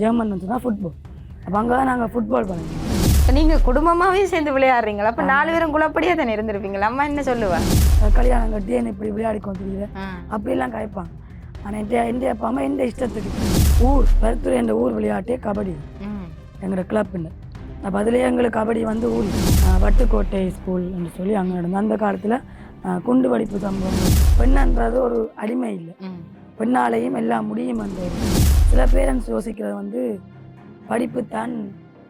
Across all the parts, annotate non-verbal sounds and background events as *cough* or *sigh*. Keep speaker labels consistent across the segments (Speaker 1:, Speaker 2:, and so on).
Speaker 1: German சொன்னால் football அப்போ அங்கே தான் நாங்கள் ஃபுட்பால் பண்ணுவோம்.
Speaker 2: இப்போ நீங்கள் குடும்பமாகவே சேர்ந்து விளையாடுறீங்களா? அப்போ நாலு பேரும் குழப்படியே தானே இருந்திருப்பீங்களா? அம்மா என்ன சொல்லுவா?
Speaker 1: கல்யாணம் கட்டி என்ன இப்படி விளையாடி கொண்டு அப்படிலாம் கதைப்பாங்க ஆனால் என் எந்த அப்பா அம்மா எந்த இஷ்டத்துக்கு? ஊர் பருத்துறை என்ற ஊர் விளையாட்டே கபடி. எங்களோட கிளப்புன்னு அப்போ அதுலேயே எங்களுக்கு கபடி வந்து ஊர். வட்டுக்கோட்டை ஸ்கூல் என்று சொல்லி அங்கே நடந்தது அந்த காலத்தில் குண்டு வெடிப்பு சம்பவம். பெண்ணன்றது ஒரு அடிமை இல்லை. பெண்ணாலையும் எல்லாம் முடியும் அந்த சில பேரண்ட்ஸ் யோசிக்கிறது வந்து படிப்பு தான்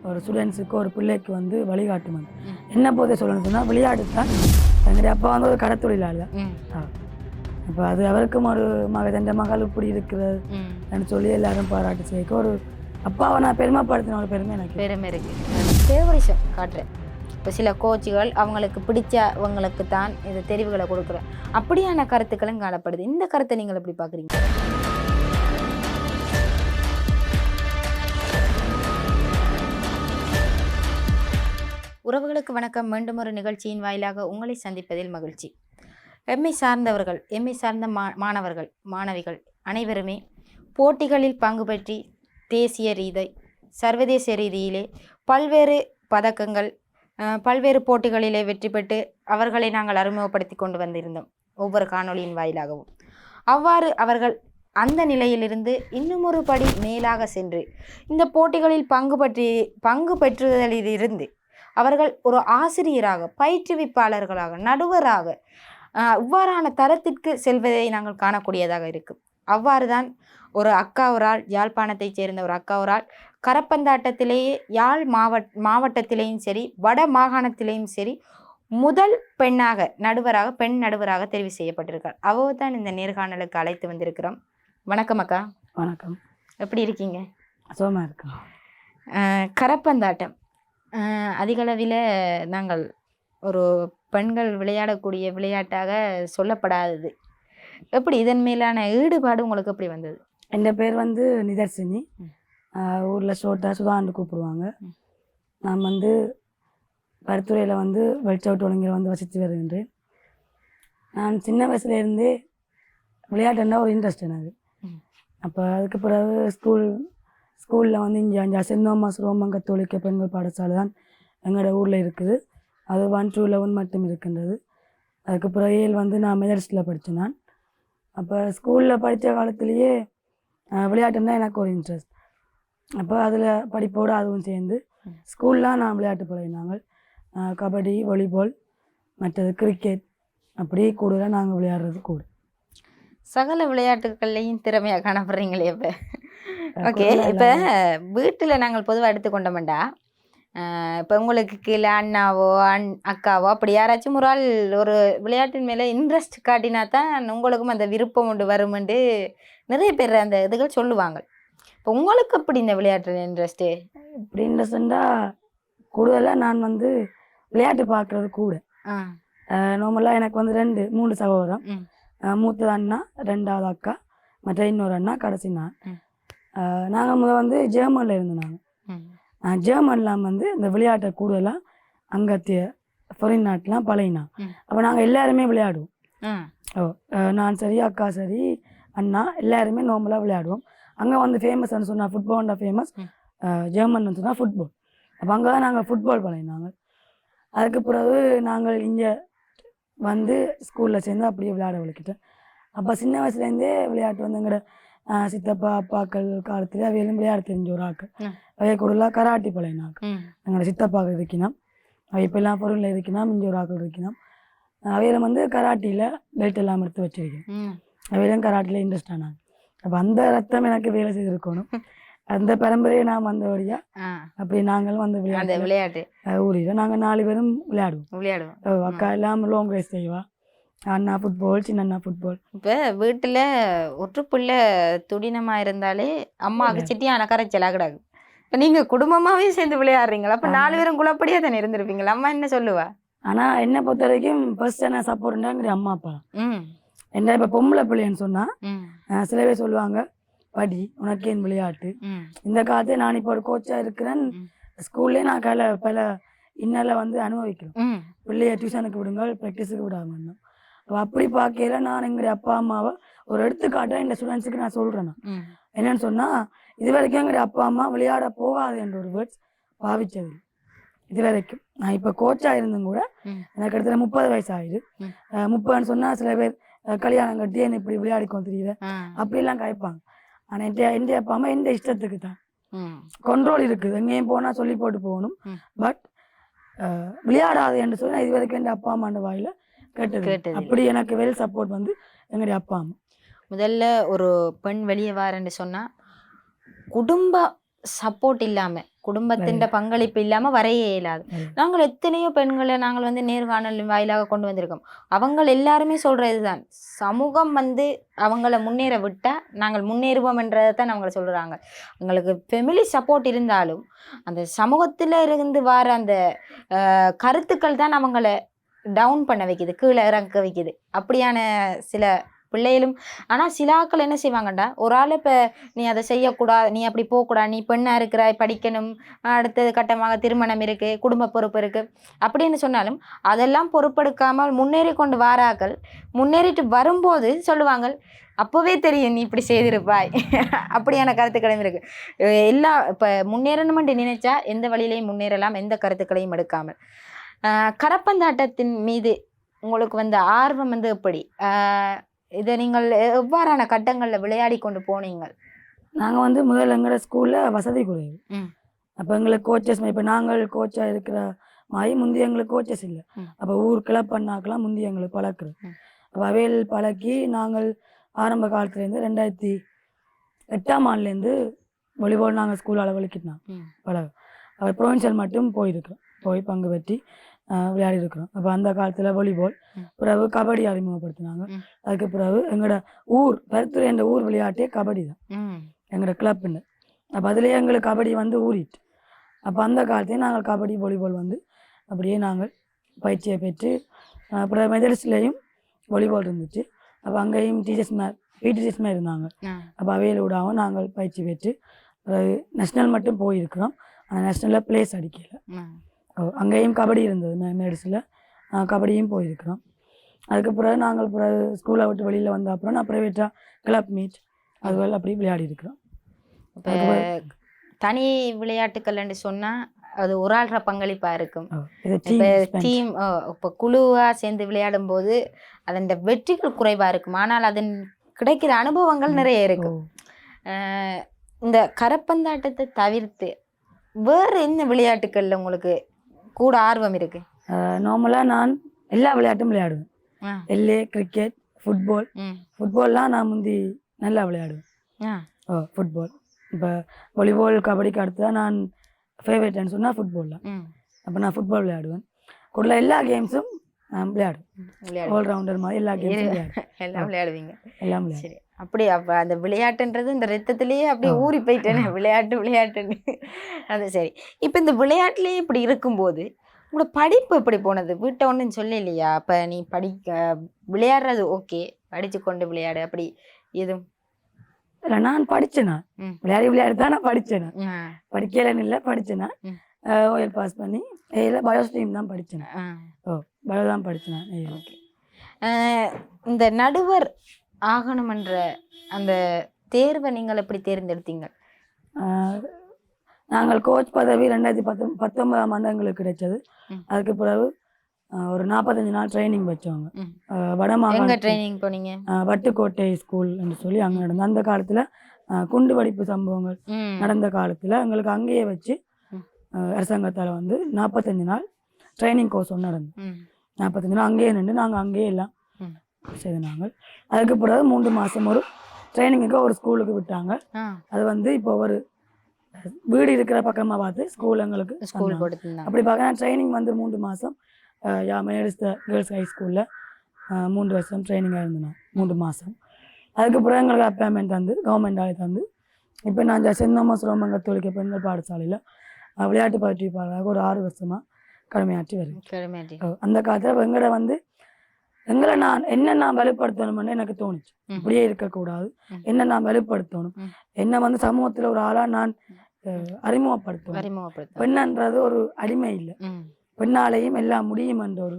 Speaker 1: ஒரு ஸ்டூடெண்ட்ஸுக்கு ஒரு பிள்ளைக்கு வந்து வழிகாட்டும். என்ன போதே சொல்லணும் சொன்னால் விளையாட்டு தான் எங்களுடைய அப்பா வந்து ஒரு கடத்தொழிலாளர்
Speaker 2: ம்.
Speaker 1: அப்போ அது அவருக்கும் ஒரு மக தண்ட மகள் இப்படி இருக்கிறது. சொல்லி எல்லாரும் பாராட்டு சேர்க்க ஒரு அப்பாவை நான் பெருமைப்படுத்தின ஒரு பெருமை எனக்கு.
Speaker 2: பெருமை இருக்கு. ஃபேவரிசம் காட்டுறேன். இப்போ சில கோச்சுகள் அவங்களுக்கு பிடிச்சவங்களுக்கு தான் இது தெரிவுகளை கொடுக்குறேன். அப்படியான கருத்துக்களும் காணப்படுது. இந்த கருத்தை நீங்கள் எப்படி பார்க்குறீங்க? உறவுகளுக்கு வணக்கம். மீண்டும் ஒரு நிகழ்ச்சியின் வாயிலாக உங்களை சந்திப்பதில் மகிழ்ச்சி. எம்மை சார்ந்தவர்கள் எம்மை சார்ந்த மா மாணவர்கள் மாணவிகள் அனைவருமே போட்டிகளில் பங்கு பற்றி தேசிய ரீதி சர்வதேச ரீதியிலே பல்வேறு பதக்கங்கள் பல்வேறு போட்டிகளிலே வெற்றி பெற்று அவர்களை நாங்கள் அறிமுகப்படுத்தி கொண்டு வந்திருந்தோம் ஒவ்வொரு காணொளியின் வாயிலாகவும். அவ்வாறு அவர்கள் அந்த நிலையிலிருந்து இன்னும் ஒரு படி மேலாக சென்று இந்த போட்டிகளில் பங்கு பற்றி பங்கு பெற்றுதலிலிருந்து அவர்கள் ஒரு ஆசிரியராக பயிற்றுவிப்பாளர்களாக நடுவராக இவ்வாறான தரத்திற்கு செல்வதை நாங்கள் காணக்கூடியதாக இருக்கும் அவ்வாறு தான் ஒரு அக்காவரால் யாழ்ப்பாணத்தைச் சேர்ந்த ஒரு அக்காவரால் கரப்பந்தாட்டத்திலேயே யாழ் மாவட் மாவட்டத்திலேயும் சரி வட மாகாணத்திலேயும் சரி முதல் பெண்ணாக நடுவராக பெண் நடுவராக தெரிவு செய்யப்பட்டிருக்கார் அவ தான் இந்த நேர்காணலுக்கு அழைத்து வந்திருக்கிறோம். வணக்கம் அக்கா.
Speaker 1: வணக்கம்.
Speaker 2: எப்படி இருக்கீங்க?
Speaker 1: சோமா இருக்கேன்.
Speaker 2: ஆஹ் கரப்பந்தாட்டம். அதிகளவில் நாங்கள் ஒரு பெண்கள் விளையாடக்கூடிய விளையாட்டாக சொல்லப்படாதது எப்படி இதன் மேலான ஈடுபாடு உங்களுக்கு எப்படி வந்தது
Speaker 1: என் பேர் வந்து நிதர்சினி. ஊரில் ஷோட்டா சுதான்னு கூப்பிடுவாங்க. நான் வந்து பருத்துறையில் வந்து வெளிச்சவுட்டு ஒழுங்கில் வந்து வசித்து வருகின்றேன் நான் சின்ன வயசுலேருந்தே விளையாட்டுன்னா ஒரு இன்ட்ரெஸ்ட் எனக்கு. அப்போ அதுக்கு பிறகு ஸ்கூல் ஸ்கூலில் வந்து இங்கே அஞ்சா சென்ட் தோமஸ் ரோமன் கத்தோலிக்க பெண்கள் பாடசாலை தான் எங்களோட ஊரில் இருக்குது. அது ஒன் டூ லெவன் மட்டும் இருக்கின்றது. அதுக்கு பிறகு வந்து நான் மெதர்ஸில் படித்தேன் நான். அப்போ ஸ்கூலில் படித்த காலத்துலேயே அஹ், விளையாட்டுன்னா எனக்கு ஒரு இன்ட்ரெஸ்ட் அப்போ அதில் படிப்போடு அதுவும் சேர்ந்து ஸ்கூல்லாம் நான் விளையாட்டு பழகினாங்க கபடி வாலிபால் மற்றது கிரிக்கெட் அப்படி கூட நாங்கள் விளையாடுறது கூட.
Speaker 2: சகல விளையாட்டுகள்லையும் திறமையாக காணப்படுறீங்களே இப்போ ஓகே. இப்போ வீட்டில் நாங்கள் பொதுவாக எடுத்துக்கொண்டோம்டா இப்போ உங்களுக்கு கீழே அண்ணாவோ அண் அக்காவோ அப்படி யாராச்சும் ஒரு ஆள் ஒரு விளையாட்டின் மேலே இன்ட்ரெஸ்ட் காட்டினா தான் உங்களுக்கும் அந்த விருப்பம் உண்டு வருமெண்டு நிறைய பேர் அந்த இதுகள் சொல்லுவாங்க. இப்போ உங்களுக்கு அப்படி இந்த விளையாட்டு இன்ட்ரெஸ்ட்டு
Speaker 1: இப்படி இன்ட்ரெஸ்டா கூடுதலாக நான் வந்து விளையாட்டு பார்க்குறது கூட. நார்மலாக எனக்கு வந்து ரெண்டு மூணு சகோதரம்.
Speaker 2: ம்.
Speaker 1: அஹ் மூத்தது அண்ணா ரெண்டாவது அக்கா மற்ற இன்னொரு அண்ணா கடைசி நான். நாங்கள் முதல் வந்து ஜெர்மனில் இருந்தோம் நாங்கள் நான் ஜெர்மன்லாம் வந்து இந்த விளையாட்டை கூடுதலாக அங்கத்திய ஃபாரின் நாட்டெலாம் பழகினா.
Speaker 2: ம்.
Speaker 1: அப்போ நாங்கள் எல்லாருமே விளையாடுவோம். ஓ நான் சரி அக்கா சரி அண்ணா எல்லாருமே நார்மலாக விளையாடுவோம். அங்கே வந்து ஃபேமஸ்னு சொன்னால் ஃபுட்பால் தான் ஃபேமஸ். ஜெர்மன் சொன்னால் ஃபுட்பால் அப்போ அங்கே தான் நாங்கள் ஃபுட்பால் பழகினாங்க. அதுக்கு பிறகு நாங்கள் இங்கே வந்து ஸ்கூலில் சேர்ந்து அப்படியே விளையாட விளக்கிட்டேன் அப்போ சின்ன வயசுலேருந்தே விளையாட்டு வந்து எங்களோட சித்தப்பா அப்பாக்கள் காலத்தில் அவையிலும் விளையாட தெரிஞ்ச ஒரு ஆக்கள். அவைய கூடலாம் கராட்டி
Speaker 2: ம்.
Speaker 1: எங்களோட சித்தப்பாக்கள் இருக்கணும் அவை இப்போல்லாம் பொருளில் இருக்கணும் இங்கே ஒரு ஆக்கள் இருக்கணும் அவையில வந்து கராட்டியில் பெல்ட் எல்லாம் எடுத்து வச்சிருக்கேன். அவையிலும் கராட்டியில் இன்ட்ரெஸ்ட் ஆனாங்க அப்போ அந்த ரத்தம் எனக்கு வேலை செய்திருக்கணும் அந்த பரம்பரையை நான் வந்தபடியாக
Speaker 2: ஆ.
Speaker 1: அப்படி நாங்களும் வந்து விளையாட்டு.
Speaker 2: விளையாட்டு
Speaker 1: ஊரில் நாங்கள் நாலு பேரும் விளையாடுவோம்.
Speaker 2: விளையாடுவோம்.
Speaker 1: அக்கா எல்லாம் லாங் ரேஸ் செய்வா. அண்ணா ஃபுட்பால் சின்ன அண்ணா ஃபுட்பால்
Speaker 2: இப்போ வீட்டில் ஒற்றுப்புள்ள துடினமாக இருந்தாலே அம்மாவுக்கு சிட்டியான கரைச்சலாக கிடாது இப்போ நீங்கள் குடும்பமாகவே சேர்ந்து விளையாடுறீங்களா? அப்போ நாலு பேரும் குழப்படியாக தானே இருந்திருப்பீங்களா? அம்மா என்ன சொல்லுவா?
Speaker 1: ஆனால் என்னை பொறுத்த வரைக்கும் ஃபர்ஸ்ட் என்ன சப்போர்ட்ன்றாங்க அம்மா அப்பா. என்ன இப்போ பொம்பளை பிள்ளைன்னு சொன்னால் சில பேர் சொல்லுவாங்க படி உனக்கு ஏன் விளையாட்டு. இந்த காலத்துல நான் இப்போ ஒரு கோச்சாக இருக்கிறேன். ஸ்கூல்லே நான் கல பல இன்னலை வந்து அனுபவிக்கிறேன்
Speaker 2: ம்.
Speaker 1: பிள்ளைய டியூஷனுக்கு விடுங்க ப்ராக்டிஸுக்கு விடாமல். அப்படி பார்க்கையில நான் எங்களுடைய அப்பா அம்மாவை ஒரு எடுத்துக்காட்டாக இந்த ஸ்டூடெண்ட்ஸுக்கு நான் சொல்கிறேன் என்னன்னு சொன்னால் இது வரைக்கும் எங்களுடைய அப்பா அம்மா விளையாட போகாது என்ற ஒரு வேர்ட்ஸ் பாவிச்சது. இது வரைக்கும் நான் இப்போ கோச்சாக இருந்தும் கூட. எனக்கு கிட்டத்தட்ட முப்பது வயசு ஆயிடுது முப்பதுன்னு சொன்னால் சில பேர் கல்யாணம் கட்டி என்ன இப்படி விளையாடிக்கோ தெரியல. அப்படிலாம் கேட்பாங்க ஆனால் என் என் அப்பா அம்மா எந்த இஷ்டத்துக்கு தான். கண்ட்ரோல் இருக்குது எங்கேயும் போனால் சொல்லி போட்டு போகணும். பட் விளையாடாது என்று சொன்னால் இது வரைக்கும் என் அப்பா அம்மாண்ட வாயில கேட்டது. அப்படி எனக்கு வெல் சப்போர்ட் வந்து எங்களுடைய அப்பா அம்மா.
Speaker 2: முதல்ல ஒரு பெண் வெளியே வாரன்னு சொன்னா குடும்ப சப்போர்ட் இல்லாம குடும்பத்தின் பங்களிப்பு இல்லாம வரையே இயலாது. நாங்கள் எத்தனையோ பெண்களை நாங்கள் வந்து நேர்காணல் வாயிலாக கொண்டு வந்திருக்கோம். அவங்க எல்லாருமே சொல்றதுதான் சமூகம் வந்து அவங்கள முன்னேற விட்டா நாங்கள் முன்னேறுவோம் என்றதை தான் அவங்க சொல்றாங்க. எங்களுக்கு ஃபெமிலி சப்போர்ட் இருந்தாலும் அந்த சமூகத்துல இருந்து வர அந்த கருத்துக்கள் தான் அவங்கள டவுன் பண்ண வைக்குது கீழே இறக்க வைக்குது. அப்படியான சில பிள்ளைகளும் ஆனால் சிலாக்கள் என்ன செய்வாங்கடா ஒரு ஆள் இப்போ நீ அதை செய்யக்கூடாது நீ அப்படி போகக்கூடாது நீ பெண்ணாக இருக்கிறாய் படிக்கணும் அடுத்தது கட்டமாக திருமணம் இருக்குது குடும்ப பொறுப்பு இருக்குது அப்படின்னு சொன்னாலும் அதெல்லாம் பொறுப்பெடுக்காமல் முன்னேறி கொண்டு வாராக்கள் முன்னேறிட்டு வரும்போது சொல்லுவாங்க அப்போவே தெரியும் நீ இப்படி செய்திருப்பாய். *laughs* அப்படியான கருத்துக்களும் இருக்கு. எல்லா இப்போ முன்னேறணும்னு நினைச்சா எந்த வழியிலையும் முன்னேறலாம் எந்த கருத்துக்களையும் எடுக்காமல். கரப்பந்தாட்டத்தின் மீது உங்களுக்கு வந்த ஆர்வம் வந்து எப்படி இதை நீங்கள் எவ்வாறான கட்டங்களில் விளையாடி கொண்டு போனீங்க
Speaker 1: நாங்கள் வந்து முதல்ல எங்களோட ஸ்கூலில் வசதி குறைவு. அப்போ எங்களுக்கு கோச்சஸ் இப்போ நாங்கள் கோச்சாக இருக்கிற மாதிரி முந்தி எங்களுக்கு கோச்சஸ் இல்லை. அப்போ ஊர் கிளப் பண்ணாக்கெல்லாம் எங்களுக்கு பழக்குறது
Speaker 2: ம்.
Speaker 1: அப்போ அவையில் பழக்கி நாங்கள் ஆரம்ப காலத்துலேருந்து ரெண்டாயிரத்தி எட்டாம் ஆண்டுலேருந்து வாலிபால் நாங்கள் ஸ்கூல் அளவழிக்கிட்டோம். பழக ப்ரொவின்சியல் மட்டும் போயிருக்கிறோம் போய் பங்கு பெற்றி விளையாடி இருக்கிறோம் அப்போ அந்த காலத்தில் வாலிபால். பிறகு கபடி அறிமுகப்படுத்தினாங்க. அதுக்கு பிறகு எங்களோட ஊர் பருத்துறை என்ற ஊர் விளையாட்டே கபடி தான். எங்களோட கிளப்புன்னு அப்போ அதுலேயே எங்களுக்கு கபடி வந்து ஊறிட்டு. அப்போ அந்த காலத்தையும் நாங்கள் கபடி வாலிபால் வந்து அப்படியே நாங்கள் பயிற்சியை பெற்று அப்புறம் மெதலிஸ்ட்லேயும் வாலிபால் இருந்துச்சு. அப்போ அங்கேயும் டீச்சர்ஸ் மே பிடி டீச்சர்ஸ் மாதிரி இருந்தாங்க. அப்போ அவையில் விடாமல் நாங்கள் பயிற்சி பெற்று பிறகு நேஷ்னல் மட்டும் போயிருக்கிறோம். ஆனால் நேஷ்னலில் பிளேஸ் அடிக்கல. அங்கேயும் கபடி இருந்தது மே மேடிஸில் கபடியும் போயிருக்கிறோம். அதுக்கு பிறகு நாங்கள் பிறகு ஸ்கூலை விட்டு வெளியில் வந்த அப்புறம் நான் ப்ரைவேட்டாக கிளப் மீட் அதுவரை அப்படி விளையாடி இருக்கிறோம்.
Speaker 2: இப்போ தனி விளையாட்டுக்கள்னு சொன்னா அது ஒரு ஆள்ற பங்களிப்பா இருக்கும்.
Speaker 1: டீம்
Speaker 2: இப்போ குழுவாக சேர்ந்து விளையாடும் போது அதன் வெற்றிகள் குறைவா இருக்கும். ஆனால் அதன் கிடைக்கிற அனுபவங்கள். நிறைய இருக்கும். இந்த கரப்பந்தாட்டத்தை தவிர்த்து வேற என்ன விளையாட்டுக்கள்ல உங்களுக்கு கூட ஆர்வம் இருக்கு.
Speaker 1: நார்மலாக நான் எல்லா விளையாட்டும் விளையாடுவேன். எல்ஏ கிரிக்கெட் ஃபுட்பால் ஃபுட்பால்லாம் நான் முந்தி நல்லா விளையாடுவேன். ஓ ஃபுட்பால் இப்போ வாலிபால் கபடிக்கு அடுத்து தான் நான் ஃபேவரட்னு சொன்னால் ஃபுட்பால் தான். அப்போ நான் ஃபுட்பால் விளையாடுவேன். கூட எல்லா கேம்ஸும் நான் விளையாடுவேன்.
Speaker 2: விளையாடு
Speaker 1: ஆல்ரவுண்டர் மாதிரி எல்லா கேம்ஸும் விளையாடுவேன்.
Speaker 2: எல்லாம் விளையாடுவீங்க.
Speaker 1: எல்லாம் விளையாடுவேன்.
Speaker 2: அப்படி அப்ப அந்த விளையாட்டுன்றது இந்த ரத்தத்திலேயே அப்படியே. ஊறி போயிட்டேனே விளையாட்டு விளையாட்டுன்னு. அது சரி. இப்போ இந்த விளையாட்டுலேயே இப்படி இருக்கும்போது உங்களோட படிப்பு எப்படி போனது? வீட்டை ஒன்றும் சொல்ல இல்லையா அப்போ நீ படிக்க விளையாடுறது ஓகே. படிச்சு கொண்டு விளையாடு. அப்படி எதுவும்?
Speaker 1: இல்லை நான் படித்தேன். விளையாடி விளையாடி தான் நான் படித்தேன் படிக்கலன்னு இல்லை படித்தேன். ஓஎல் பாஸ் பண்ணி ஏல பயோ ஸ்ட்ரீம் தான் படித்தேன் ஓ பயோ தான் படித்தேன்.
Speaker 2: ஓகே. இந்த நடுவர் ஆகணுமன்ற அந்த தேர்வை நீங்கள் எப்படி தேர்ந்தெடுத்தீங்க?
Speaker 1: நாங்கள் கோச் பதவி ரெண்டாயிரத்தி பத்தொ பத்தொன்பதாம் ஆண்டு எங்களுக்கு கிடைச்சது. அதுக்கு பிறகு ஒரு நாற்பத்தஞ்சு நாள் ட்ரைனிங் வச்சவங்க. வடமாகாண
Speaker 2: ட்ரைனிங் போனீங்க?
Speaker 1: வட்டுக்கோட்டை ஸ்கூல் சொல்லி அங்கே நடந்த. அந்த காலத்தில் குண்டு வெடிப்பு சம்பவங்கள் நடந்த காலத்தில் எங்களுக்கு அங்கேயே வச்சு அரசாங்கத்தால் வந்து நாற்பத்தஞ்சு நாள் ட்ரைனிங் கோர்ஸ் ஒன்று நடந்தது. நாற்பத்தஞ்சு நாள் அங்கேயே நின்று நாங்கள் அங்கேயே எல்லாம்
Speaker 2: ம்.
Speaker 1: செய்து நாங்கள். அதுக்கு பிறகு மூன்று மாதம் ஒரு ட்ரைனிங்குக்கு ஒரு ஸ்கூலுக்கு விட்டாங்க. அது வந்து இப்போ ஒரு வீடு இருக்கிற பக்கமாக பார்த்து ஸ்கூல் எங்களுக்கு
Speaker 2: ஸ்கூல்
Speaker 1: அப்படி பார்க்க ட்ரைனிங் வந்து மூன்று மாதம் யா மேடிஸ் கேர்ள்ஸ் ஹை ஸ்கூலில் மூன்று வருஷம் ட்ரைனிங்காக இருந்தேன் மூன்று மாதம் அதுக்கப்புறம் எங்களுக்கு அப்பாயின்மெண்ட் தந்து கவர்மெண்ட் ஆலை தந்து இப்போ நான் தாமஸ் ரோமன் கத்தோலிக்க பெண்கள் பாடசாலையில் விளையாட்டு பயிற்றுவிப்பாளராக ஒரு ஆறு வருஷமாக கடமையாற்றி வருவேன் அந்த காலத்தில் எங்களை வந்து எங்களை நான் என்ன நான் வெளிப்படுத்தணும்னு எனக்கு தோணுச்சு. இப்படியே இருக்கக்கூடாது.
Speaker 2: என்ன
Speaker 1: நான் வெளிப்படுத்தணும். என்ன வந்து சமூகத்தில் ஒரு ஆளாக நான் அறிமுகப்படுத்தணும்.
Speaker 2: அறிமுகப்படுத்த
Speaker 1: பெண்ணன்றது ஒரு அடிமை இல்லை. பெண்ணாலேயும் எல்லாம் முடியும் என்ற ஒரு.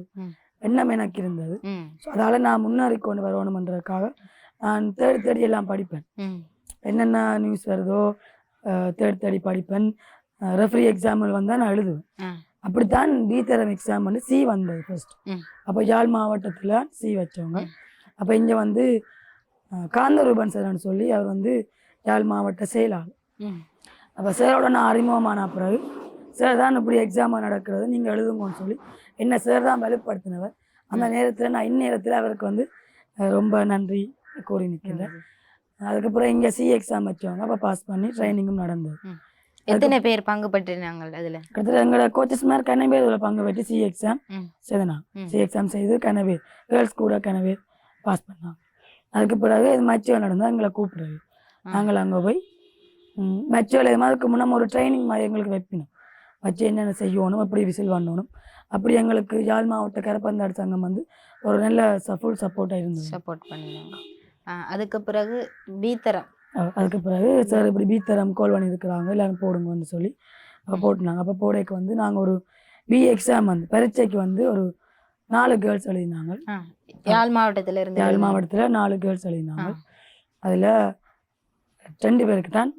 Speaker 1: எண்ணம் எனக்கு இருந்தது. அதால் நான் முன்னேறி கொண்டு வரணுமன்றதுக்காக நான் தேடி தேடி எல்லாம் படிப்பேன். என்னென்ன நியூஸ் வருதோ தேடி தேடி படிப்பேன். ரெஃப்ரி எக்ஸாம்பிள் வந்தால் நான் எழுதுவேன். அப்படித்தான் பிதரம் எக்ஸாம் வந்து சி வந்தது ஃபர்ஸ்ட். அப்போ யாழ் மாவட்டத்தில் சி வச்சவங்க. அப்போ இங்கே வந்து காந்தரூபன் சார்னு சொல்லி அவர் வந்து யாழ் மாவட்ட செயலாளர். அப்போ சாரோட நான் அறிமுகமான பிறகு சார் தான் இப்படி எக்ஸாம் நடக்கிறது நீங்கள் எழுதுங்கன்னு சொல்லி என்ன சார் தான் வலுப்படுத்தினவர். அந்த நேரத்தில் நான் இந்நேரத்தில் அவருக்கு வந்து ரொம்ப நன்றி கூறி நிற்கிறேன் அதுக்கப்புறம் இங்கே சி எக்ஸாம் வச்சவங்க அப்போ பாஸ் பண்ணி ட்ரைனிங்கும் நடந்தது.
Speaker 2: எத்தனை பேர் பங்கு பெற்றிருந்தாங்க அதுல?
Speaker 1: கிட்டத்தட்ட எங்களோட கோச்சஸ் மாதிரி கனவே இதில் பங்கு பெற்று சி எக்ஸாம்
Speaker 2: ம்.
Speaker 1: சி எக்ஸாம் செய்து கனவே கேர்ள்ஸ் கூட கனவே பாஸ் பண்ணாங்க. அதுக்கு பிறகு இது மச்சுவல் நடந்தால் எங்களை கூப்பிடுறது. நாங்கள் அங்கே போய் மச்சுவல் இது மாதிரி அதுக்கு முன்னே ஒரு ட்ரைனிங் மாதிரி எங்களுக்கு வைப்பினோம். வச்சு என்னென்ன செய்யணும் எப்படி விசில் பண்ணணும் அப்படி எங்களுக்கு யாழ் மாவட்ட கரப்பந்தாடு சங்கம் வந்து ஒரு நல்ல ஃபுல் சப்போர்ட்டாக இருந்தது.
Speaker 2: சப்போர்ட் பண்ணினாங்க. ஆ, அதுக்கு பிறகு பீத்தரம்.
Speaker 1: அதுக்கு பிறகு சார் இப்படி பீத்தரம் கோல் பண்ணியிருக்கிறாங்க. எல்லாரும் போடுங்கன்னு சொல்லி அப்போ போட்டுனாங்க. அப்போ போடைக்கு வந்து நாங்கள் ஒரு பி எக்ஸாம் வந்து பரீட்சைக்கு வந்து ஒரு நாலு கேர்ள்ஸ் எழுதினாங்க.
Speaker 2: யாழ் மாவட்டத்துல இருந்து
Speaker 1: யாழ் மாவட்டத்தில் நாலு கேர்ள்ஸ் எழுதினாங்க. அதில் ரெண்டு பேருக்கு தான்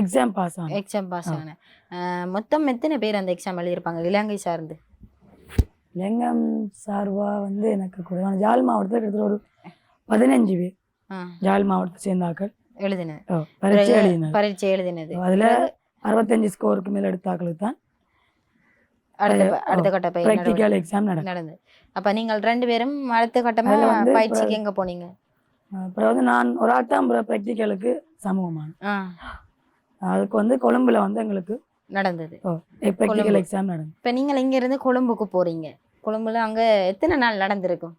Speaker 1: எக்ஸாம் பாஸ் ஆனோம்
Speaker 2: எக்ஸாம் பாஸ் ஆன ஆ, மொத்தம் எத்தனை பேர் அந்த எக்ஸாம் எழுதியிருப்பாங்க? இலங்கை சார்ந்து.
Speaker 1: லெங்கம் சார்பா வந்து எனக்கு கூட யாழ் மாவட்டத்தில் கிட்டத்தட்ட ஒரு பதினஞ்சு பேர். யாழ் மாவட்டத்தை சேர்ந்தாக்கள்
Speaker 2: எழுதினது
Speaker 1: ஓ, பரீட்சை
Speaker 2: பரீட்சை எழுதினது.
Speaker 1: அதில் அறுபத்தஞ்சு ஸ்கோருக்கு மேலே எடுத்தாக்களுக்கு தான்
Speaker 2: அடுத்த அடுத்த கட்ட
Speaker 1: ப்ராக்டிக்கல் எக்ஸாம்
Speaker 2: நடந்தது. அப்ப நீங்கள் ரெண்டு பேரும் அடுத்த கட்டமா
Speaker 1: அதுல வந்து
Speaker 2: பயிற்சிக்கு எங்க போனீங்க?
Speaker 1: அப்புறம் வந்து நான் ஒரு ஆள் தான் ப்ராக்டிக்கலுக்கு சமூகமான. அதுக்கு வந்து கொழும்புல வந்து எங்களுக்கு
Speaker 2: நடந்தது.
Speaker 1: ப்ராக்டிக்கல் எக்ஸாம் நடந்தது.
Speaker 2: இப்ப நீங்கள் இங்க இருந்து கொழும்புக்கு போறீங்க. கொழும்புல அங்க எத்தனை நாள் நடந்திருக்கும்?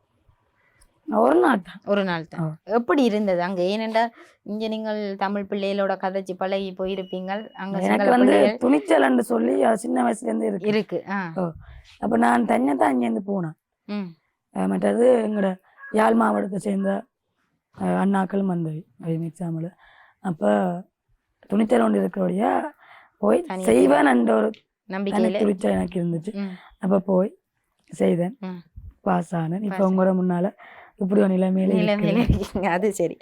Speaker 1: ஒரு நாள் தான்.
Speaker 2: ஒரு நாள் தான். எப்படி இருந்தது? அங்க ஏனென்றால் இங்க நீங்கள் தமிழ் பிள்ளைகளோட கதைச்சு பழகி போயிருப்பீங்கள். அங்க
Speaker 1: எனக்கு வந்து துணிச்சல்னு சொல்லி சின்ன வயசுலேருந்து இருக்கு.
Speaker 2: இருக்கு. ஆ.
Speaker 1: அப்போ நான் தனியாக தான் இங்கேருந்து போனேன் மற்றது எங்களோட யாழ் மாவட்டத்தை சேர்ந்த அஹ், அண்ணாக்களும் வந்தவை எக்ஸாமில் அப்போ துணிச்சல் ஒன்று இருக்கிறோடைய போய்
Speaker 2: தனியா
Speaker 1: செய்வேன் என்ற ஒரு
Speaker 2: நம்பிக்கையில.
Speaker 1: தனி துணிச்சல் எனக்கு இருந்துச்சு. அப்போ போய் செய்தேன். பாஸ் ஆனேன். இப்போ உங்களோட முன்னால் இப்படி ஒரு நிலைமையில
Speaker 2: நிலைமையில. இருக்கீங்க. அது சரி.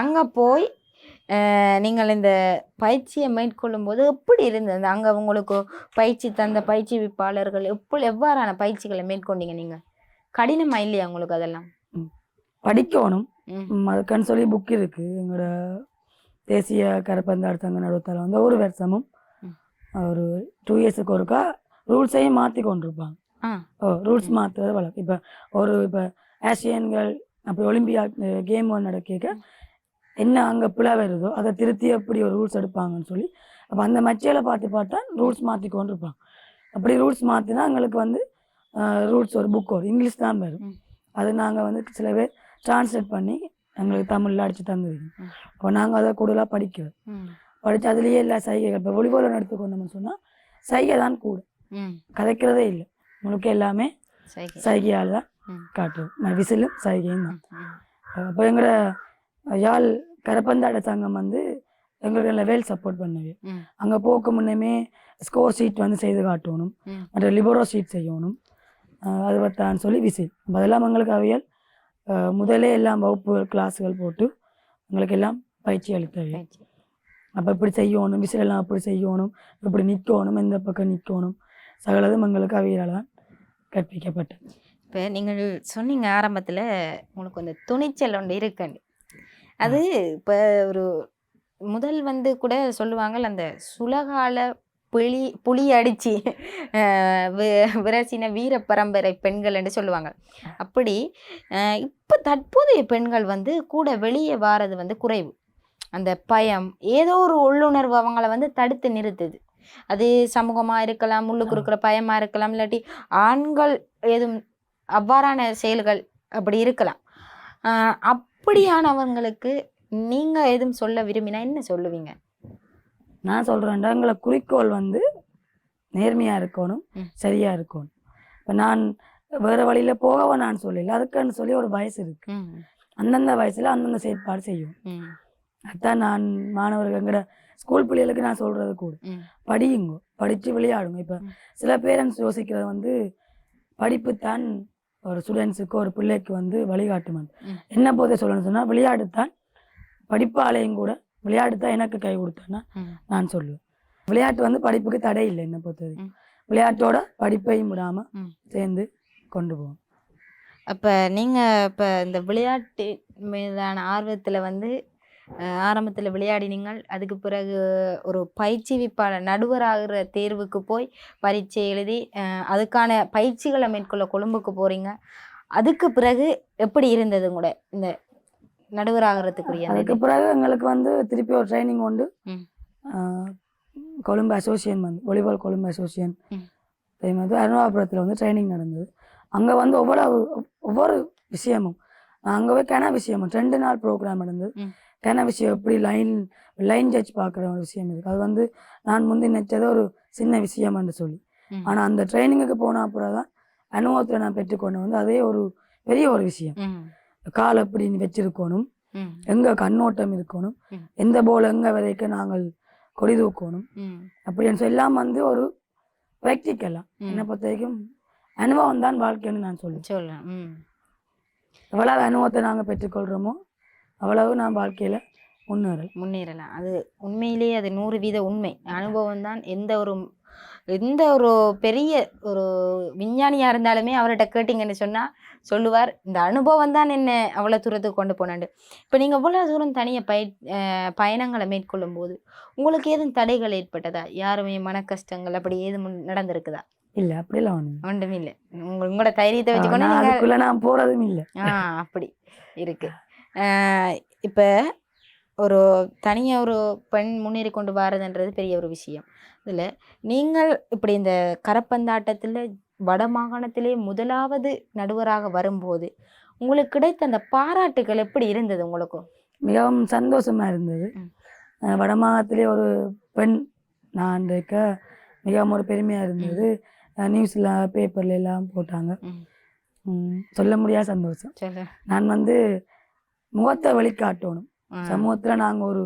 Speaker 2: அங்க போய் நீங்கள் இந்த பயிற்சியை மேற்கொள்ளும் போது எப்படி இருந்தது? அங்க உங்களுக்கு பயிற்சி தந்த பயிற்சிப்பாளர்கள் எப்படி எவ்வாறான பயிற்சிகளை மேற்கொண்டீங்க நீங்க கடினமா இல்லையா உங்களுக்கு அதெல்லாம்?
Speaker 1: படிக்கணும். அதுக்குன்னு சொல்லி புக் இருக்கு. எங்களோட தேசிய கரப்பந்தாடு சங்க நடுவத்தால் வந்து ஒரு வருஷமும். ஒரு டூ இயர்ஸுக்கு ஒருக்கா ரூல்ஸையும் மாற்றி கொண்டிருப்பாங்க. ஓ ரூல்ஸ் மாற்றுறது வழக்கம் இப்போ ஒரு இப்போ ஆசியன்கள் அப்படி ஒலிம்பியா கேம் ஒன்று நடக்க என்ன அங்கே பிழை வருதோ அதை திருத்தி எப்படி ஒரு ரூல்ஸ் எடுப்பாங்கன்னு சொல்லி அப்போ அந்த மச்சையில் பார்த்து பார்த்தா ரூல்ஸ் மாற்றி கொண்டு இருப்பாங்க. அப்படி ரூல்ஸ் மாற்றினா எங்களுக்கு வந்து ரூல்ஸ் ஒரு புக் வரும் இங்கிலீஷ் தான் வரும். அது நாங்கள் வந்து சில பேர் டிரான்ஸ்லேட் பண்ணி எங்களுக்கு தமிழில் அடித்து தந்துருக்கோம்
Speaker 2: ம்.
Speaker 1: அப்போ நாங்கள் அதை கூடுதலாக படிக்கிறோம் படித்து அதுலேயே எல்லா சைகைகள் இப்போ ஒளிபோலன் எடுத்துக்கொண்டோம்னு சொன்னால் சைகை தான் கூட கதைக்கிறதே இல்லை. முழுக்க எல்லாமே சைகையால் தான்
Speaker 2: ம்.
Speaker 1: காட்டுறது விசிலும் சைகையும் தான் அப்போ எங்களோட யாழ் கரப்பந்தாட்ட சங்கம் வந்து எங்களுக்கு நல்ல வேல் சப்போர்ட் பண்ணுது அங்கே போக்கு முன்னமே ஸ்கோர் ஷீட் வந்து செய்து காட்டணும். மற்ற லிபரோ ஷீட் செய்யணும் அது பத்தான்னு சொல்லி விசில் அதெல்லாம் எங்களுக்கு அவையல் முதலே எல்லாம் வகுப்புகள் கிளாஸுகள் போட்டு எங்களுக்கு எல்லாம் பயிற்சி அளித்தவை அப்போ இப்படி செய்யணும் விசில் எல்லாம் அப்படி செய்யணும் இப்படி நிற்கணும் எந்த பக்கம் நிற்கணும் சகலதும் எங்களுக்கு அவையால் தான் கற்பிக்கப்பட்டது
Speaker 2: இப்போ நீங்கள் சொன்னீங்க ஆரம்பத்தில் உங்களுக்கு அந்த துணிச்சல் ஒன்று இருக்குன்னு. அது இப்போ ஒரு முதல் வந்து கூட சொல்லுவாங்க அந்த சுலகால புலி புலி அடிச்சு விரசின வீர பரம்பரை பெண்கள் என்று சொல்லுவாங்க. அப்படி இப்போ தற்போதைய பெண்கள் வந்து கூட வெளியே வாரது வந்து குறைவு. அந்த பயம் ஏதோ ஒரு உள்ளுணர்வு அவங்கள வந்து தடுத்து நிறுத்துது. அது சமூகமாக இருக்கலாம் உள்ளுக்கு இருக்கிற பயமாக இருக்கலாம் இல்லாட்டி ஆண்கள் எதுவும் அவ்வாறான செயல்கள் அப்படி இருக்கலாம். அப்படியானவங்களுக்கு நீங்க எதுவும் சொல்ல விரும்பினா என்ன சொல்லுவீங்க?
Speaker 1: நான் சொல்கிறேன்டா எங்களை குறிக்கோள் வந்து நேர்மையாக இருக்கணும். சரியாக இருக்கணும். இப்போ நான் வேறு வழியில் போகவா நான் சொல்லல. அதுக்குன்னு சொல்லி ஒரு வயசு இருக்குது
Speaker 2: ம்,
Speaker 1: அந்தந்த வயசில் அந்தந்த செயற்பாடு செய்யும். அதான் நான் மாணவர்கள் எங்கட ஸ்கூல் பிள்ளைகளுக்கு நான் சொல்கிறது கூட. படியுங்க. படித்து விளையாடுங்க. இப்போ. சில பேரண்ட்ஸ் யோசிக்கிறது வந்து படிப்பு தான் ஒரு ஸ்டூடெண்ட்ஸுக்கு ஒரு பிள்ளைக்கு வந்து வழிகாட்டுமன்
Speaker 2: ம்.
Speaker 1: என்ன போதே சொல்லணும்னு சொன்னால் விளையாட்டு தான் படிப்பாளையும் கூட விளையாட்டு தான் எனக்கு கை கொடுத்தேன்னா. நான் சொல்லுவேன் விளையாட்டு வந்து படிப்புக்கு தடை இல்லை என்னை
Speaker 2: ம்.
Speaker 1: விளையாட்டோட படிப்பையும் விடாமல். சேர்ந்து கொண்டு போவோம்
Speaker 2: அப்போ நீங்கள் இப்போ இந்த விளையாட்டு மீதான ஆர்வத்தில் வந்து ஆரம்பத்தில் விளையாடினீங்கள். அதுக்கு பிறகு ஒரு பயிற்சிவிப்பாளர் நடுவராகிற தேர்வுக்கு போய் பரீட்சை எழுதி அதுக்கான பயிற்சிகளை மேற்கொள்ள கொழும்புக்கு போகிறீங்க அதுக்கு பிறகு எப்படி இருந்தது கூட இந்த நடுவராகிறதுக்குரிய
Speaker 1: அதுக்கு? பிறகு எங்களுக்கு வந்து திருப்பி ஒரு ட்ரைனிங் உண்டு. கொழும்பு அசோசியேஷன் வந்து வாலிபால் கொழும்பு அசோசியேஷன்
Speaker 2: ம்.
Speaker 1: அதே மாதிரி அருணாபுரத்தில் வந்து ட்ரைனிங் நடந்தது. அங்கே வந்து ஒவ்வொரு ஒவ்வொரு விஷயமும் அங்கே போய் கன விஷயமும் ரெண்டு நாள் ப்ரோக்ராம் நடந்தது. கன விஷயம் எப்படி லைன் லைன் ஜட்ஜ் பார்க்குற ஒரு விஷயம் இருக்குது அது வந்து நான் முந்தி நினைச்சது ஒரு சின்ன விஷயம் என்று சொல்லி. ஆனால் அந்த ட்ரைனிங்குக்கு போன அப்புறம் தான் அனுபவத்தில் நான் பெற்றுக்கொண்டு வந்து அதே ஒரு பெரிய ஒரு விஷயம். கால் எப்படி வச்சிருக்கணும் எங்க கண்ணோட்டம் இருக்கணும். எந்த போல் எங்க வரைக்கும் நாங்கள் கொடி தூக்கணும் அப்படின்னு சொல்லி எல்லாம் வந்து ஒரு ப்ராக்டிக்கலாக
Speaker 2: ம்.
Speaker 1: என்னை பொறுத்த வரைக்கும் அனுபவம் தான் வாழ்க்கைன்னு நான் சொல்லுவேன்.
Speaker 2: சொல்லுங்க ம்.
Speaker 1: எவ்வளவு அனுபவத்தை நாங்கள் பெற்றுக்கொள்கிறோமோ அவ்வளவு நான் வாழ்க்கையில் முன்னேறல்.
Speaker 2: முன்னேறலாம். அது உண்மையிலேயே அது நூறு வீத உண்மை. அனுபவம் தான் எந்த ஒரு எந்த ஒரு பெரிய ஒரு விஞ்ஞானியாக இருந்தாலுமே அவர்கிட்ட கேட்டிங்கன்னு சொன்னால் சொல்லுவார் இந்த அனுபவம் தான் என்ன அவ்வளோ தூரத்துக்கு கொண்டு போனாண்டு. இப்போ நீங்கள் இவ்வளோ தூரம் தனியாக பய பயணங்களை மேற்கொள்ளும் போது உங்களுக்கு ஏதும் தடைகள் ஏற்பட்டதா? யாருமே மன கஷ்டங்கள் அப்படி ஏதும் முன் நடந்திருக்குதா?
Speaker 1: இல்லை அப்படிலாம் ஒன்று
Speaker 2: ஒன்றுமே இல்லை உங்க உங்களோட தைரியத்தை வச்சுக்கொண்டு
Speaker 1: நான் போகிறதும் இல்லை.
Speaker 2: ஆ அப்படி இருக்கு. இப்போ ஒரு தனியாக ஒரு பெண் முன்னேறி கொண்டு வரதுன்றது பெரிய ஒரு விஷயம். இதில் நீங்கள் இப்படி இந்த கரப்பந்தாட்டத்தில் வட மாகாணத்திலே முதலாவது நடுவராக வரும்போது உங்களுக்கு கிடைத்த அந்த பாராட்டுகள் எப்படி இருந்தது உங்களுக்கும்?
Speaker 1: மிகவும் சந்தோஷமா இருந்தது. வடமாகாணத்திலே ஒரு பெண் நான் இருக்க மிகவும் ஒரு பெருமையாக இருந்தது. நியூஸில் பேப்பர்ல எல்லாம் போட்டாங்க. சொல்ல முடியாத சந்தோஷம். நான் வந்து முகத்தை வெளிக்காட்டணும். சமூகத்தில் நாங்கள் ஒரு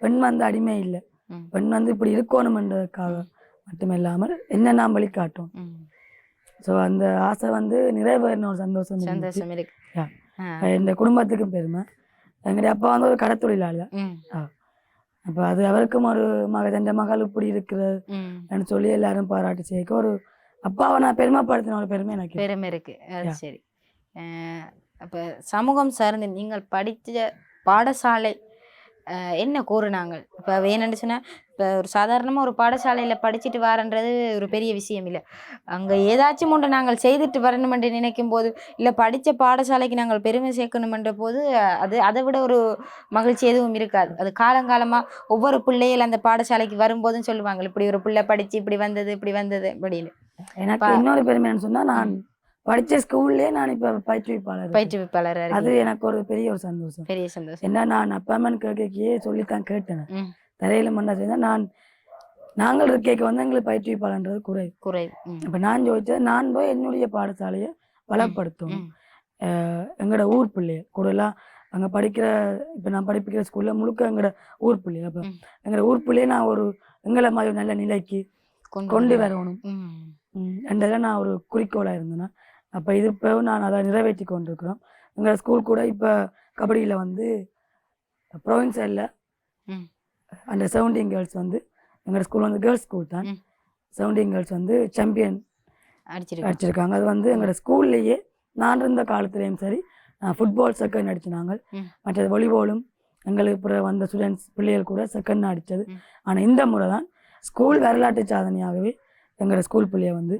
Speaker 1: பெண் வந்து அடிமை இல்லை. பெண் வந்து இப்படி இருக்கணுமென்றதுக்காக மட்டுமில்லாமல் என்ன நாம் வெளிக்காட்டும். ஸோ அந்த ஆசை வந்து நிறைவேறின ஒரு சந்தோஷம்.
Speaker 2: சந்தோஷம் இருக்கு
Speaker 1: குடும்பத்துக்கும் பெருமை எங்களுடைய அப்பா வந்து ஒரு கடத்தொழிலாளர்
Speaker 2: ம்.
Speaker 1: அப்போ அது அவருக்கும் ஒரு மக தந்த மகள் இப்படி இருக்கிறதுன்னு. சொல்லி எல்லாரும் பாராட்டி சேர்க்க ஒரு அப்பாவை நான் பெருமைப்படுத்தின ஒரு பெருமை எனக்கு.
Speaker 2: பெருமை இருக்கு. சரி அப்ப சமூகம் சார்ந்து நீங்கள் படித்த பாடசாலை என்ன கூறுனாங்க? இப்போ வேணும்னு சொன்னா இப்போ ஒரு சாதாரணமாக ஒரு பாடசாலையில் படிச்சுட்டு வரன்றது ஒரு பெரிய விஷயம் இல்லை. அங்கே ஏதாச்சும் ஒன்று நாங்கள் செய்துட்டு வரணுமென்று நினைக்கும் போது இல்லை படித்த பாடசாலைக்கு நாங்கள் பெருமை சேர்க்கணுமென்ற போது அது அதை விட ஒரு மகிழ்ச்சி எதுவும் இருக்காது. அது காலங்காலமாக ஒவ்வொரு பிள்ளைகள் அந்த பாடசாலைக்கு வரும்போதும் சொல்லுவாங்க இப்படி ஒரு பிள்ளை படித்து இப்படி வந்தது இப்படி வந்தது அப்படின்னு.
Speaker 1: எனக்கு இன்னொரு பெருமைன்னு சொன்னா நான் படிச்ச ஸ்கூல்லே நான் இப்போ பயிற்றுவிப்பாளர் இருக்கேன்.
Speaker 2: பயிற்றுவிப்பாளராக
Speaker 1: அது எனக்கு ஒரு பெரிய ஒரு சந்தோஷம்
Speaker 2: பெரிய சந்தோஷம்
Speaker 1: என்ன நான் அப்பாமன் கேட்கையே சொல்லித்தான் கேட்டேன். தரையில மண்டா நான் நாங்கள் இருக்கைக்கு வந்து எங்களுக்கு பயிற்றுவிப்பாளன்றது குறை
Speaker 2: குறைவு ம்.
Speaker 1: இப்போ நான் யோசிச்சது நான் போய் என்னுடைய பாடசாலையை பலப்படுத்தணும்
Speaker 2: ம்.
Speaker 1: அஹ் எங்களோட ஊர் பிள்ளைய கூடலாம் அங்கே படிக்கிற இப்போ நான் படிப்பிக்கிற ஸ்கூலில் முழுக்க எங்களோட ஊர் பிள்ளைய அப்போ. எங்களோட ஊர் பிள்ளைய நான் ஒரு எங்களை மாதிரி நல்ல நிலைக்கு கொண்டு
Speaker 2: வர-
Speaker 1: வரணும்
Speaker 2: ம்.
Speaker 1: ம், என்றதில் நான் ஒரு குறிக்கோளாக இருந்தேன்னா அப்போ இது இப்போ நான் அதை நிறைவேற்றி கொண்டிருக்கிறோம் எங்களோட ஸ்கூல் கூட இப்போ கபடியில் வந்து ப்ரொவின்சியலில்
Speaker 2: ம்.
Speaker 1: அந்த சவுண்டிங் கேர்ள்ஸ் வந்து எங்களோட ஸ்கூல் வந்து கேர்ள்ஸ் ஸ்கூல் தான். சவுண்டிங் கேர்ள்ஸ் வந்து சாம்பியன்
Speaker 2: அடிச்சிருக்கு
Speaker 1: அடிச்சிருக்காங்க அது வந்து எங்களோட ஸ்கூல்லையே நான் இருந்த காலத்துலேயும் சரி ஃபுட்பால் செகண்ட் அடிச்சினாங்க
Speaker 2: ம்.
Speaker 1: மற்றது வாலிபாலும் எங்களுக்கு அப்புறம் வந்த ஸ்டூடெண்ட்ஸ் பிள்ளைகள் கூட செகண்ட் அடித்தது. ஆனால் இந்த முறை தான் ஸ்கூல் வரலாற்று சாதனையாகவே எங்களோட ஸ்கூல் பிள்ளைய வந்து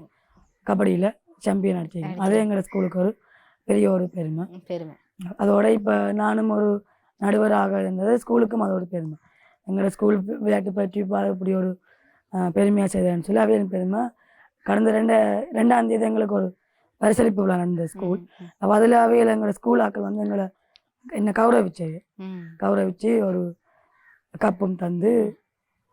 Speaker 1: கபடியில் சாம்பியன் அடிச்சிருக்காங்க அது எங்களோட ஸ்கூலுக்கு ஒரு பெரிய ஒரு பெருமை.
Speaker 2: பெருமை.
Speaker 1: அதோட இப்போ நானும் ஒரு நடுவராக இருந்தது. ஸ்கூலுக்கும் அது ஒரு பெருமை. எங்களோட ஸ்கூல் விளையாட்டு பற்றி இப்படி ஒரு பெருமையாக செய்தேன்னு சொல்லி அவையின் பெருமை. கடந்த ரெண்டு ரெண்டாம் தேதி எங்களுக்கு ஒரு பரிசளிப்பு விழா நடந்தது ஸ்கூல். அப்போ அதில் அவையில் எங்களோட ஸ்கூல் ஆக்கள் வந்து எங்களை என்னை கௌரவிச்சது
Speaker 2: ம்.
Speaker 1: கௌரவிச்சு ஒரு கப்பும் தந்து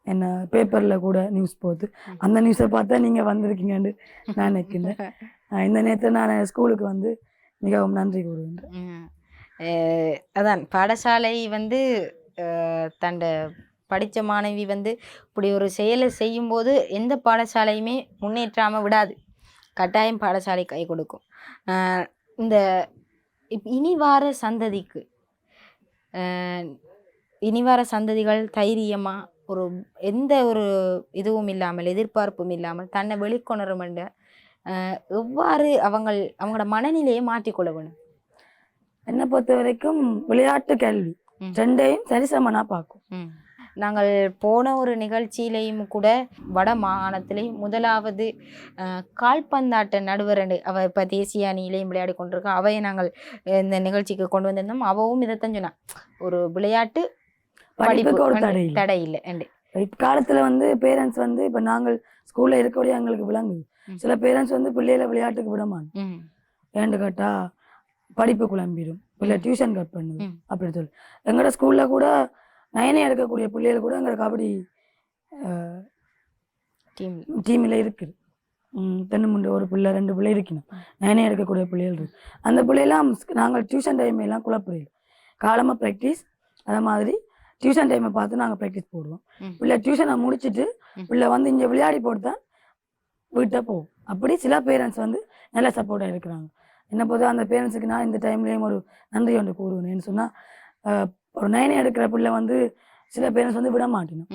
Speaker 1: என்ன பேப்பரில் கூட நியூஸ் போகுது அந்த நியூஸை பார்த்தா நீங்கள் வந்திருக்கீங்கன்னு நான் நினைக்கிறேன் *laughs* இந்த நேரத்தில் நான் ஸ்கூலுக்கு வந்து மிகவும் நன்றி கூறுகின்றேன்.
Speaker 2: அதான் பாடசாலை வந்து தண்ட படித்த மாணவி வந்து இப்படி ஒரு செயலை செய்யும்போது எந்த பாடசாலையுமே முன்னேற்றாமல் விடாது. கட்டாயம் பாடசாலை கை கொடுக்கும். இந்த இப் இனி வார சந்ததிக்கு இனி வார சந்ததிகள் தைரியமாக ஒரு எந்த ஒரு இதுவும் இல்லாமல் எதிர்பார்ப்பும் இல்லாமல் தன்னை வெளிக்கொணரும் என்ற எவ்வாறு அவங்கள் அவங்களோட மனநிலையை மாற்றிக்கொள்ள வேணும்
Speaker 1: என்னை பொறுத்த வரைக்கும் விளையாட்டு கல்வி. ரெண்டையும் சரிசமனா பார்க்கும்.
Speaker 2: நாங்கள் போன ஒரு நிகழ்ச்சியிலையும் கூட வட மாகாணத்திலையும் முதலாவது கால்பந்தாட்ட நடுவர் அவ இப்போ தேசிய அணியிலையும் விளையாடி கொண்டிருக்கா அவையை நாங்கள் இந்த நிகழ்ச்சிக்கு கொண்டு வந்திருந்தோம். அவவும் இதைத்தான் சொன்னான். ஒரு விளையாட்டு வந்து
Speaker 1: தடை இல்லை இக்காலத்துல வந்து பேரண்ட்ஸ் வந்து இப்ப நாங்கள் ஸ்கூல்ல இருக்கக்கூடிய எங்களுக்கு விளங்குது. சில பேரண்ட்ஸ் வந்து பிள்ளைகளை விளையாட்டுக்கு விடமான் ஏன்னு கேட்டா படிப்பு குழம்பிடும். பிள்ளை டியூஷன் கட் பண்ணுது. அப்படின்னு சொல்லி. எங்களோட ஸ்கூல்ல கூட நயனே எடுக்கக்கூடிய பிள்ளைகள் கூட எங்களோட கபடி
Speaker 2: டீம்
Speaker 1: டீமில் இருக்குது தென்னுமுண்டு ஒரு பிள்ளை ரெண்டு பிள்ளை இருக்கணும். நயனே எடுக்கக்கூடிய பிள்ளைகள் இருக்கு. அந்த பிள்ளையெல்லாம் நாங்கள் டியூஷன் டைம் எல்லாம் குழப்பறையில் காலமாக ப்ராக்டிஸ் அதே மாதிரி டியூஷன் டைமை பார்த்து நாங்கள் ப்ராக்டிஸ் போடுவோம். பிள்ளை டியூஷனை முடிச்சுட்டு. பிள்ளை வந்து இங்கே விளையாடி போட்டு தான் வீட்டை போகும் அப்படி சில பேரண்ட்ஸ் வந்து நல்ல சப்போர்ட்டாக இருக்கிறாங்க. என்ன பொறுத்த அந்த பேரண்ட்ஸுக்கு நான் இந்த டைம்லேயும் ஒரு நன்றி ஒன்று கூறுவேன். ஏன்னு சொன்னால் ஒரு நைனே எடுக்கிற பிள்ளை வந்து சில பேரண்ட்ஸ் வந்து விட மாட்டேனும்.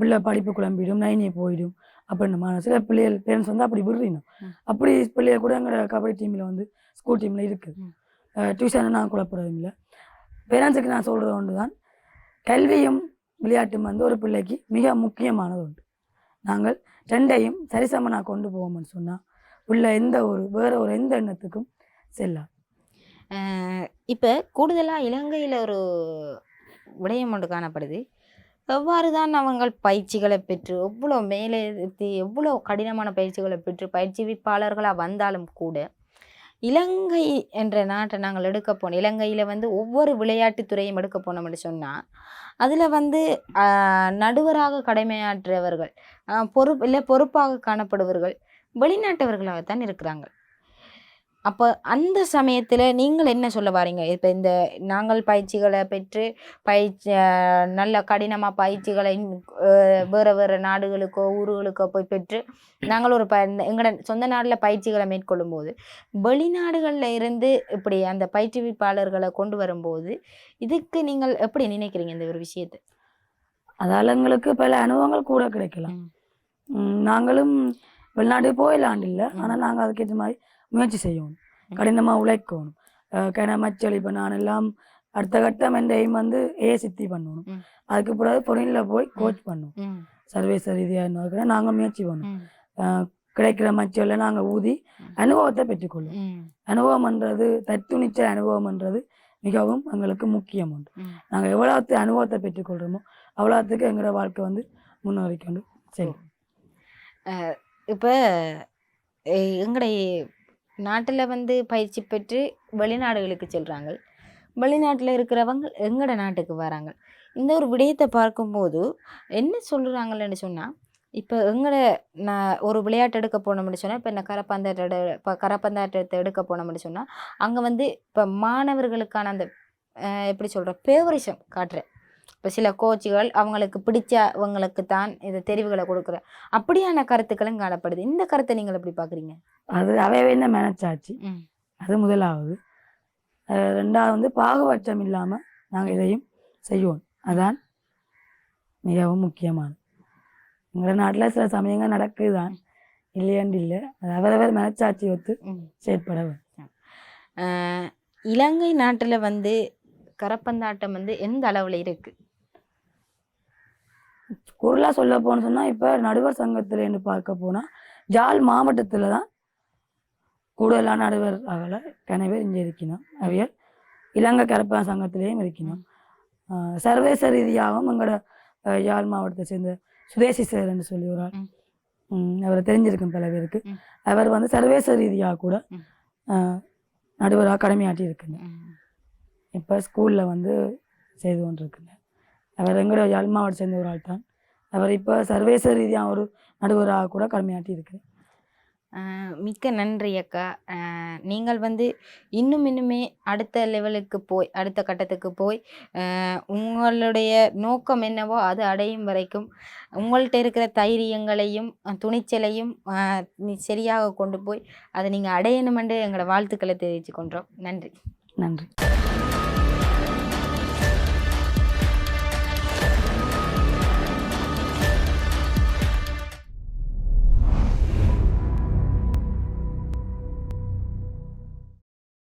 Speaker 1: பிள்ளை படிப்பு குழம்பிடும் நைனியே போயிடும். அப்படின்னு சில பிள்ளைகள் பேரண்ட்ஸ் வந்து அப்படி விடுறீங்க. அப்படி பிள்ளைகள் கூட எங்களோட கபடி டீமில் வந்து ஸ்கூல் டீமில் இருக்குது. டியூஷனை நான் குழப்பறதும் இல்லை. பேரண்ட்ஸுக்கு நான் சொல்கிறது ஒன்று தான் கல்வியும் விளையாட்டும் வந்து ஒரு பிள்ளைக்கு மிக முக்கியமானது உண்டு நாங்கள் ரெண்டையும் சரிசமனாக கொண்டு போவோம்னு சொன்னால் உள்ள எந்த ஒரு வேற ஒரு எந்த எண்ணத்துக்கும் செல்லாம்
Speaker 2: இப்போ கூடுதலாக இலங்கையில் ஒரு விடயம் ஒன்று காணப்படுது. எவ்வாறு தான் அவங்கள் பயிற்சிகளை பெற்று எவ்வளோ மேலே எவ்வளோ கடினமான பயிற்சிகளை பெற்று பயிற்சிவிப்பாளர்களாக வந்தாலும் கூட இலங்கை என்ற நாட்டை நாங்கள் எடுக்க போனோம். இலங்கையில் வந்து ஒவ்வொரு விளையாட்டுத்துறையும் எடுக்க போனோம்னு சொன்னால் அதில் வந்து நடுவராக கடமையாற்றியவர்கள் பொறுப்பு இல்லை பொறுப்பாக காணப்படுபவர்கள் வெளிநாட்டவர்களாகத்தான் இருக்கிறாங்க. அப்போ அந்த சமயத்தில் நீங்கள் என்ன சொல்ல வாரீங்க? இப்போ இந்த நாங்கள் பயிற்சிகளை பெற்று பயிற்சி நல்ல கடினமாக பயிற்சிகளை வேறு வேறு நாடுகளுக்கோ ஊர்களுக்கோ போய் பெற்று நாங்கள் ஒரு ப எங்களோட சொந்த நாட்டில் பயிற்சிகளை மேற்கொள்ளும் போது வெளிநாடுகளில் இருந்து இப்படி அந்த பயிற்றுவிப்பாளர்களை கொண்டு வரும்போது இதுக்கு நீங்கள் எப்படி நினைக்கிறீங்க இந்த ஒரு விஷயத்தை?
Speaker 1: அதால் எங்களுக்கு பல அனுபவங்கள் கூட கிடைக்கலாம். நாங்களும் வெளிநாட்டுக்கு போயிடலாண்டு இல்லை. ஆனால் நாங்கள் அதுக்கேற்ற மாதிரி முயற்சி செய்யணும். கடினமாக உழைக்கணும். கிணமச்சல் இப்போ நான் எல்லாம் அடுத்த கட்டம் என் எய்ம் வந்து ஏ சித்தி பண்ணணும். அதுக்கு பிறகு பொருளில் போய் கோச் பண்ணணும்.
Speaker 2: ம்.
Speaker 1: சர்வீஸ் ரீதியாக என்ன நாங்கள் முயற்சி பண்ணணும்.
Speaker 2: ம்.
Speaker 1: அஹ், கிடைக்கிற மச்சலை நாங்கள் ஊதி. அனுபவத்தை பெற்றுக்கொள்ளும். அனுபவம்ன்றது தத்துணிச்ச அனுபவம்ன்றது மிகவும் எங்களுக்கு முக்கியம் உண்டு. நாங்கள் எவ்வளோத்து அனுபவத்தை பெற்றுக்கொள்கிறோமோ அவ்வளோத்துக்கு எங்களோட வாழ்க்கை வந்து முன்னேறிக்கொண்டு சரி
Speaker 2: இப்போ எங்களுடைய நாட்டில் வந்து பயிற்சி பெற்று வெளிநாடுகளுக்கு செல்கிறாங்க வெளிநாட்டில் இருக்கிறவங்க எங்களோட நாட்டுக்கு வராங்க? இந்த ஒரு விடயத்தை பார்க்கும்போது என்ன சொல்கிறாங்கன்னு சொன்னால் இப்போ எங்களோட நான் ஒரு விளையாட்டு எடுக்க போனோம்னு சொன்னால் இப்போ இந்த கரப்பந்தாட்ட இப்போ கரப்பந்தாட்டத்தை எடுக்க போனோம்னு சொன்னால் அங்கே வந்து இப்போ மாணவர்களுக்கான அந்த எப்படி சொல்கிற பேவரிசம் காட்டுற. இப்போ சில கோச்சுகள் அவங்களுக்கு பிடிச்சவங்களுக்கு தான் இந்த தெரிவுகளை கொடுக்குற. அப்படியான கருத்துக்களும் காணப்படுது. இந்த கருத்தை நீங்கள் எப்படி பார்க்குறீங்க?
Speaker 1: அது அவையவே என்ன மேனச்சாச்சு அது முதலாவது. ரெண்டாவது வந்து பாகுபட்சம் இல்லாமல் நாங்கள் இதையும் செய்வோம். அதான் மிகவும் முக்கியமானது. எங்கள் நாட்டில் சில சமயங்கள் நடக்குது தான் இல்லையாண்டு இல்லை. அது அவரவர் மனச்சாட்சி ஒத்து செயற்பட
Speaker 2: இலங்கை நாட்டில் வந்து கரப்பந்தாட்டம் வந்து எந்த அளவில் இருக்குது
Speaker 1: குரலாக சொல்ல போன்னு சொன்னால் இப்போ நடுவர் சங்கத்திலேருந்து பார்க்க போனால் ஜாழ் மாவட்டத்தில் தான் கூடுதலான நடுவர் ஆகலை கனவேர் இங்கே இருக்கணும்? அவையல் இலங்கை கரப்பா சங்கத்திலேயும் இருக்கணும். ஆஹ் சர்வதேச ரீதியாகவும் எங்களோட யாழ் மாவட்டத்தை சேர்ந்த சுதேசி சார் என்று சொல்லி ஒரு ஆள். அவரை தெரிஞ்சிருக்கும் பல பேருக்கு. அவர் வந்து சர்வதேச ரீதியாக கூட நடுவராக கடமையாற்றி இருக்குங்க இப்போ ஸ்கூலில் வந்து செய்து கொண்டிருக்குங்க. அவர் எங்களோட யாழ் மாவட்டம் சேர்ந்த ஒரு ஆள் தான் அவர் இப்போ சர்வதேச ரீதியாக ஒரு நடுவராக கூட கடமையாற்றி இருக்கு
Speaker 2: அஹ் மிக்க நன்றி அக்கா. நீங்கள் வந்து இன்னும் இன்னுமே அடுத்த லெவலுக்கு போய் அடுத்த கட்டத்துக்கு போய் உங்களுடைய நோக்கம் என்னவோ அது அடையும் வரைக்கும் உங்கள்கிட்ட இருக்கிற தைரியங்களையும் துணிச்சலையும் சரியாக கொண்டு போய் அதை நீங்கள் அடையணுமென்று எங்களோட வாழ்த்துக்களை தெரிவித்து கொண்டோம் நன்றி.
Speaker 1: நன்றி.